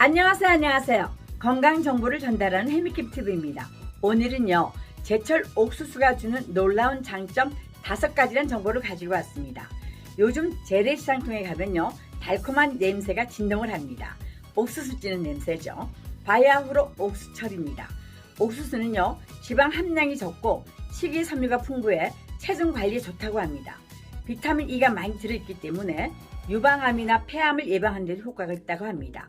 안녕하세요, 안녕하세요. 건강 정보를 전달하는 해미킵 TV입니다. 오늘은요, 제철 옥수수가 주는 놀라운 장점 다섯 가지란 정보를 가지고 왔습니다. 요즘 재래시장통에 가면요, 달콤한 냄새가 진동을 합니다. 옥수수 찌는 냄새죠. 바야흐로 옥수철입니다. 옥수수는요, 지방 함량이 적고 식이섬유가 풍부해 체중 관리에 좋다고 합니다. 비타민 E가 많이 들어있기 때문에 유방암이나 폐암을 예방하는 데 효과가 있다고 합니다.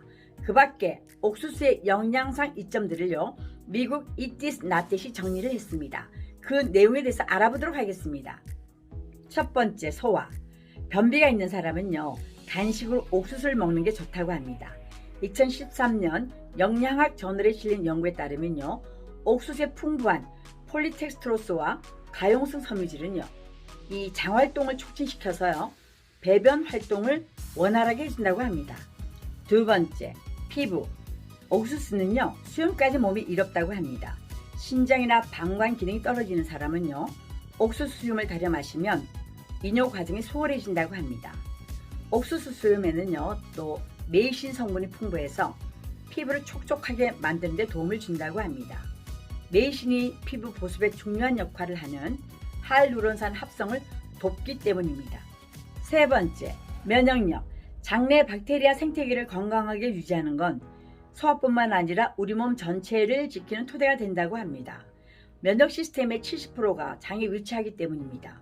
그 밖에 옥수수의 영양상 이점들을요, 미국 이티스 나tet이 정리를 했습니다. 그 내용에 대해서 알아보도록 하겠습니다. 첫 번째, 소화. 변비가 있는 사람은요, 간식으로 옥수수를 먹는 게 좋다고 합니다. 2013년 영양학 저널에 실린 연구에 따르면요, 옥수수의 풍부한 폴리텍스트로스와 가용성 섬유질은요, 이 장활동을 촉진시켜서요, 배변 활동을 원활하게 해준다고 합니다. 두 번째, 피부. 옥수수는요, 수염까지 몸이 이롭다고 합니다. 신장이나 방광 기능이 떨어지는 사람은요, 옥수수 수염을 달여 마시면 이뇨 과정이 수월해진다고 합니다. 옥수수 수염에는요, 또 메이신 성분이 풍부해서 피부를 촉촉하게 만드는 데 도움을 준다고 합니다. 메이신이 피부 보습에 중요한 역할을 하는 할루론산 합성을 돕기 때문입니다. 세 번째, 면역력. 장내 박테리아 생태계를 건강하게 유지하는 건 소화뿐만 아니라 우리 몸 전체를 지키는 토대가 된다고 합니다. 면역 시스템의 70%가 장에 위치하기 때문입니다.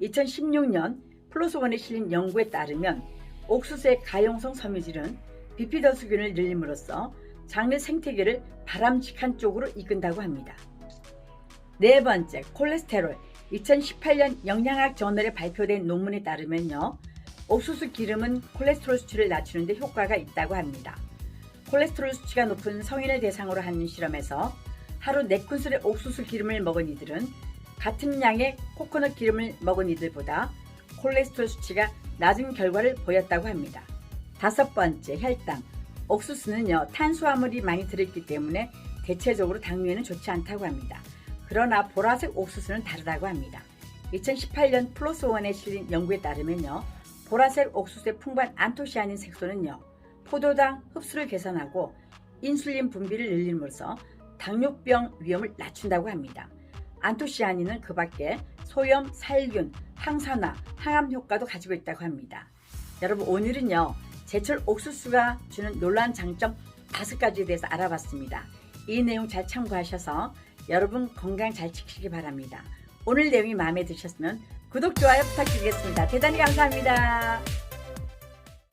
2016년 플로스원에 실린 연구에 따르면 옥수수의 가용성 섬유질은 비피더수균을 늘림으로써 장내 생태계를 바람직한 쪽으로 이끈다고 합니다. 네 번째, 콜레스테롤. 2018년 영양학 저널에 발표된 논문에 따르면요. 옥수수 기름은 콜레스테롤 수치를 낮추는 데 효과가 있다고 합니다. 콜레스테롤 수치가 높은 성인을 대상으로 한 실험에서 하루 4큰술의 옥수수 기름을 먹은 이들은 같은 양의 코코넛 기름을 먹은 이들보다 콜레스테롤 수치가 낮은 결과를 보였다고 합니다. 다섯 번째, 혈당. 옥수수는요, 탄수화물이 많이 들어있기 때문에 대체적으로 당뇨에는 좋지 않다고 합니다. 그러나 보라색 옥수수는 다르다고 합니다. 2018년 플러스 원에 실린 연구에 따르면요, 보라색 옥수수의 풍부한 안토시아닌 색소는요, 포도당 흡수를 개선하고 인슐린 분비를 늘림으로써 당뇨병 위험을 낮춘다고 합니다. 안토시아닌은 그 밖에 소염, 살균, 항산화, 항암 효과도 가지고 있다고 합니다. 여러분 오늘은요 제철 옥수수가 주는 놀라운 장점 다섯 가지에 대해서 알아봤습니다. 이 내용 잘 참고하셔서 여러분 건강 잘 지키기 바랍니다. 오늘 내용이 마음에 드셨으면 구독, 좋아요 부탁드리겠습니다. 대단히 감사합니다.